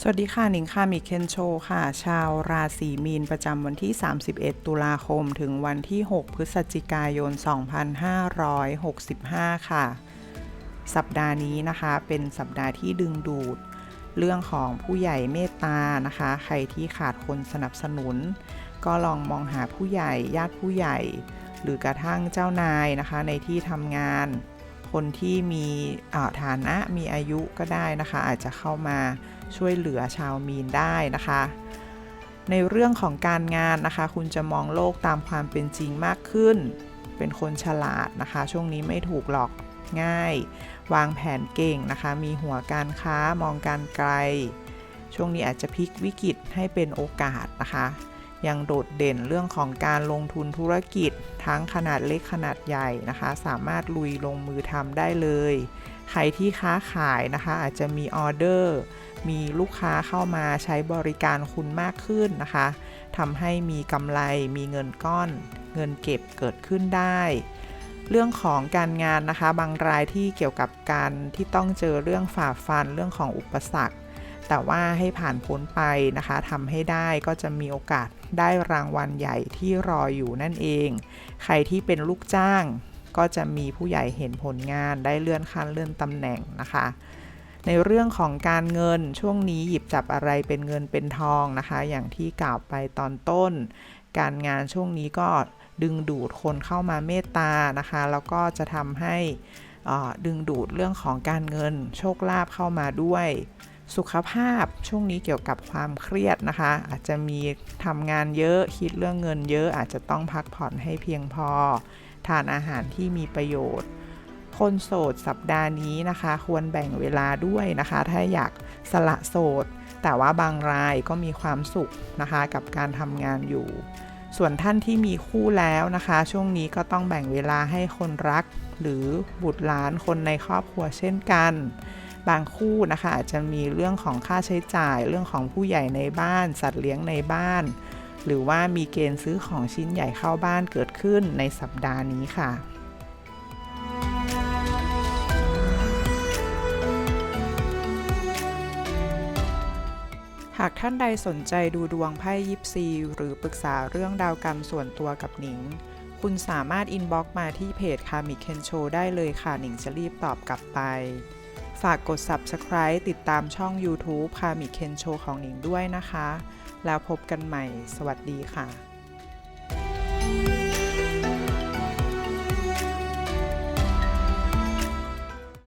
สวัสดีค่ะหนิงค่ะมิเคนโชค่ะ ชาวราศีมีนประจำวันที่ 31 ตุลาคม ถึงวันที่ 6 พฤศจิกายน 2565 ค่ะ สัปดาห์นี้นะคะเป็นสัปดาห์ที่ดึงดูด เรื่องของผู้ใหญ่เมตตานะคะ ใครที่ขาดคนสนับสนุน ก็ลองมองหาผู้ใหญ่ญาติผู้ใหญ่ หรือกระทั่งเจ้านายนะคะในที่ทำงาน คนที่มีาฐานะมีอายุก็ได้นะคะ อาจจะเข้ามาช่วยเหลือชาวมีนได้นะคะ ในเรื่องของการงานนะคะ คุณจะมองโลกตามความเป็นจริงมากขึ้น เป็นคนฉลาดนะคะ ช่วงนี้ไม่ถูกหลอกง่าย วางแผนเก่งนะคะ มีหัวการค้ามองการไกล ช่วงนี้อาจจะพลิกวิกฤตให้เป็นโอกาสนะคะ ยังโดดเด่นเรื่องของการลงทุนธุรกิจ ทั้งขนาดเล็กขนาดใหญ่นะคะ สามารถลุยลงมือทำได้เลย ใครที่ค้าขายนะคะ อาจจะมีออเดอร์ มีลูกค้าเข้ามาใช้บริการคุณมากขึ้นนะคะทำให้มีกำไรมีเงินก้อน เงินเก็บเกิดขึ้นได้เรื่องของการงานนะคะ บางรายที่เกี่ยวกับการที่ต้องเจอเรื่องฝ่าฟันเรื่องของอุปสรรค แต่ว่าให้ผ่านพ้นไปนะคะทำให้ได้ก็จะมีโอกาสได้รางวัลใหญ่ที่รออยู่นั่นเอง ใครที่เป็นลูกจ้าง ก็จะมีผู้ใหญ่เห็นผลงานได้เลื่อนขั้นเลื่อนตำแหน่งนะคะในเรื่องของการเงินช่วงนี้หยิบจับอะไรเป็นเงินเป็นทองนะคะ อย่างที่กล่าวไปตอนต้น การงานช่วงนี้ก็ดึงดูดคนเข้ามาเมตตานะคะ แล้วก็จะทำให้ดึงดูดเรื่องของการเงินโชคลาภเข้ามาด้วย สุขภาพช่วงนี้เกี่ยวกับความเครียดนะคะ อาจจะมีทำงานเยอะคิดเรื่องเงินเยอะ อาจจะต้องพักผ่อนให้เพียงพอ ทานอาหารที่มีประโยชน์ คนโสดสัปดาห์นี้นะคะ ควรแบ่งเวลาด้วยนะคะ ถ้าอยากสละโสด แต่ว่าบางรายก็มีความสุขนะคะกับการทำงานอยู่ ส่วนท่านที่มีคู่แล้วนะคะ ช่วงนี้ก็ต้องแบ่งเวลาให้คนรัก หรือบุตรหลานคนในครอบครัวเช่นกัน บางคู่นะคะอาจจะมีเรื่องของค่าใช้จ่ายเรื่องของผู้ใหญ่ในบ้าน สัตว์เลี้ยงในบ้าน หรือว่ามีเกณฑ์ซื้อของชิ้นใหญ่เข้าบ้านเกิดขึ้นในสัปดาห์นี้ค่ะหากท่านใดสนใจดูดวงไพ่ยิปซีหรือปรึกษาเรื่องดาวกรรมส่วนตัวกับหนิง คุณสามารถอินบ็อกซ์มาที่เพจคามิเคนโชได้เลยค่ะหนิงจะรีบตอบกลับไป ฝากกด Subscribe ติดตามช่อง YouTube คามิเคนโชของหนิงด้วยนะคะ แล้วพบกันใหม่ สวัสดีค่ะ